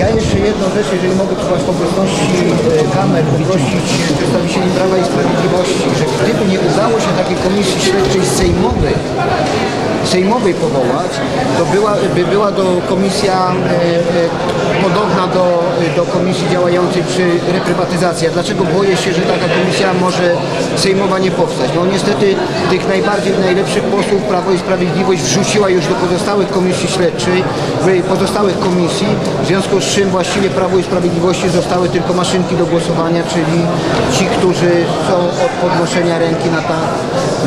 Ja jeszcze jedną rzecz, jeżeli mogę Państwa w obecności kamer poprosić przedstawicieli Prawa i Sprawiedliwości, że gdyby nie udało się takiej komisji śledczej sejmowej, sejmowej powołać, to była, by była to komisja e, e, podobna do, do komisji działającej przy reprywatyzacji. Dlaczego boję się, że taka komisja może sejmowa nie powstać? No niestety tych najbardziej najlepszych posłów Prawo i Sprawiedliwość wrzuciła już do pozostałych komisji śledczej, w pozostałych komisji, w związku z czym właściwie Prawo i Sprawiedliwości zostały tylko maszynki do głosowania, czyli ci, którzy są od podnoszenia ręki na tak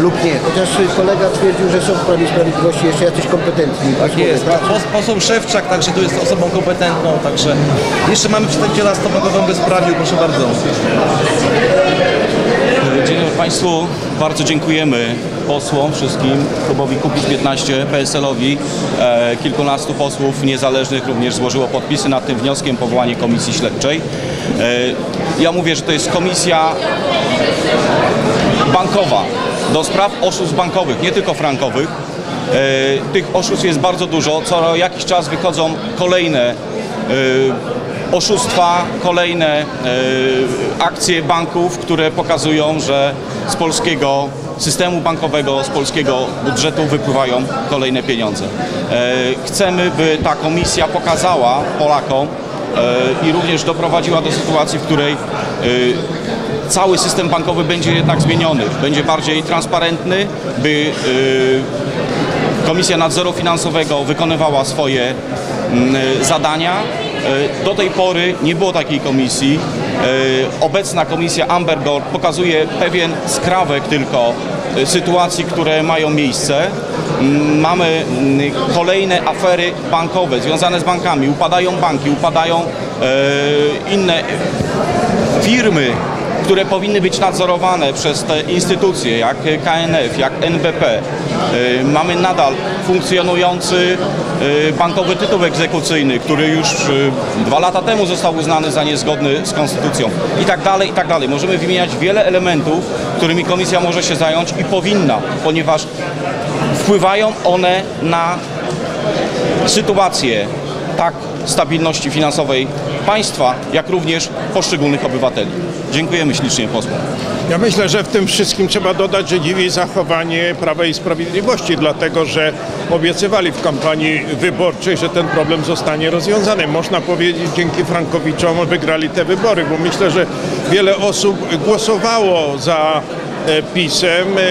lub nie. Chociaż kolega twierdził, że są w Prawie Sprawiedliwości jeszcze jacyś kompetentni. Tak jest. Pos- Poseł Szewczak także tu jest osobą kompetentną, także jeszcze mamy przedstawiciela Stopowego Bezprawiu, proszę bardzo. Dzień dobry Państwu. Bardzo dziękujemy posłom wszystkim, klubowi Kukiz 15, PSL-owi. E, kilkunastu posłów niezależnych również złożyło podpisy nad tym wnioskiem powołanie komisji śledczej. E, ja mówię, że to jest komisja bankowa do spraw oszustw bankowych, nie tylko frankowych. E, tych oszustw jest bardzo dużo. Co jakiś czas wychodzą kolejne e, oszustwa, kolejne e, akcje banków, które pokazują, że z polskiego systemu bankowego, z polskiego budżetu wypływają kolejne pieniądze. Chcemy, by ta komisja pokazała Polakom i również doprowadziła do sytuacji, w której cały system bankowy będzie jednak zmieniony, będzie bardziej transparentny, by y, Komisja Nadzoru Finansowego wykonywała swoje mm, zadania. Y, Do tej pory nie było takiej komisji. Y, Obecna komisja Amber Gold pokazuje pewien skrawek tylko y, sytuacji, które mają miejsce. Mm, Mamy mm, kolejne afery bankowe związane z bankami. Upadają banki, upadają e, inne firmy, które powinny być nadzorowane przez te instytucje jak KNF, jak NBP. Y, Mamy nadal funkcjonujący y, bankowy tytuł egzekucyjny, który już y, dwa lata temu został uznany za niezgodny z konstytucją i tak dalej, i tak dalej. Możemy wymieniać wiele elementów, którymi komisja może się zająć i powinna, ponieważ wpływają one na sytuację tak stabilności finansowej państwa, jak również poszczególnych obywateli. Dziękujemy ślicznie posłom. Ja myślę, że w tym wszystkim trzeba dodać, że dziwi zachowanie Prawa i Sprawiedliwości, dlatego że obiecywali w kampanii wyborczej, że ten problem zostanie rozwiązany. Można powiedzieć, dzięki Frankowiczom wygrali te wybory, bo myślę, że wiele osób głosowało za e, PiSem, e,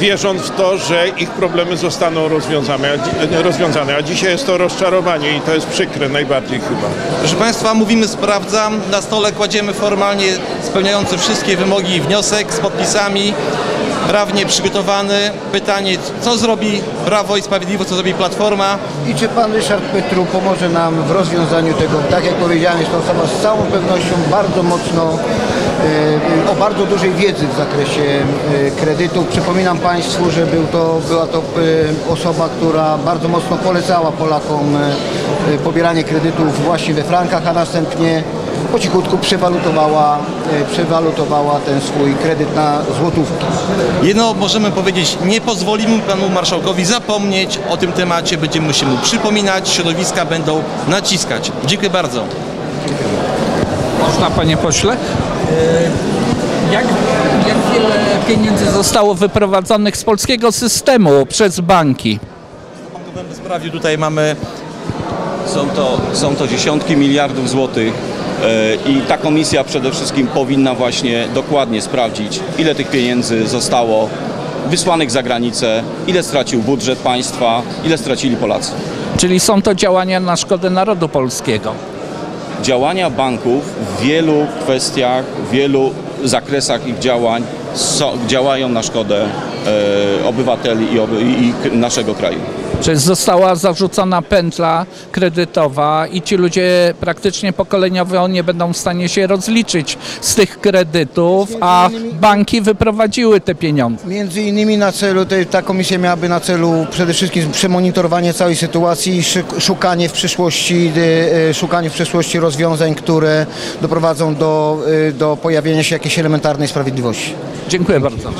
wierząc w to, że ich problemy zostaną e, rozwiązane. A dzisiaj jest to rozczarowanie i to jest przykre najbardziej chyba. Proszę Państwa, mówimy sprawdzam, na stole kładziemy formalnie spełniający wszystkie wymogi wniosek z podpisami, prawnie przygotowany. Pytanie, co zrobi Prawo i Sprawiedliwość, co zrobi Platforma? I czy pan Ryszard Petru pomoże nam w rozwiązaniu tego? Tak jak powiedziałem, jest to osoba z całą pewnością bardzo mocno, e, o bardzo dużej wiedzy w zakresie e, kredytów. Przypominam Państwu, że był to, była to e, osoba, która bardzo mocno polecała Polakom pobieranie kredytów właśnie we frankach, a następnie po cichutku przewalutowała, e, przewalutowała ten swój kredyt na złotówki. Jedno możemy powiedzieć, nie pozwolimy panu marszałkowi zapomnieć o tym temacie, będziemy się mu przypominać, środowiska będą naciskać. Dziękuję bardzo. Można, panie pośle. E, Jak, jak wiele pieniędzy zostało wyprowadzonych z polskiego systemu przez banki? W bezprawiu tutaj mamy Są to, są to dziesiątki miliardów złotych i ta komisja przede wszystkim powinna właśnie dokładnie sprawdzić, ile tych pieniędzy zostało wysłanych za granicę, ile stracił budżet państwa, ile stracili Polacy. Czyli są to działania na szkodę narodu polskiego. Działania banków w wielu kwestiach, w wielu zakresach ich działań działają na szkodę e, obywateli i, oby, i i naszego kraju. Czyli została zarzucona pętla kredytowa i ci ludzie praktycznie pokoleniowo nie będą w stanie się rozliczyć z tych kredytów, a banki wyprowadziły te pieniądze. Między innymi na celu, ta komisja miałaby na celu przede wszystkim przemonitorowanie całej sytuacji i szukanie w przyszłości, y, y, szukanie w przyszłości rozwiązań, które doprowadzą do, y, do pojawienia się jakiejś elementarnej sprawiedliwości. Dziękuję bardzo.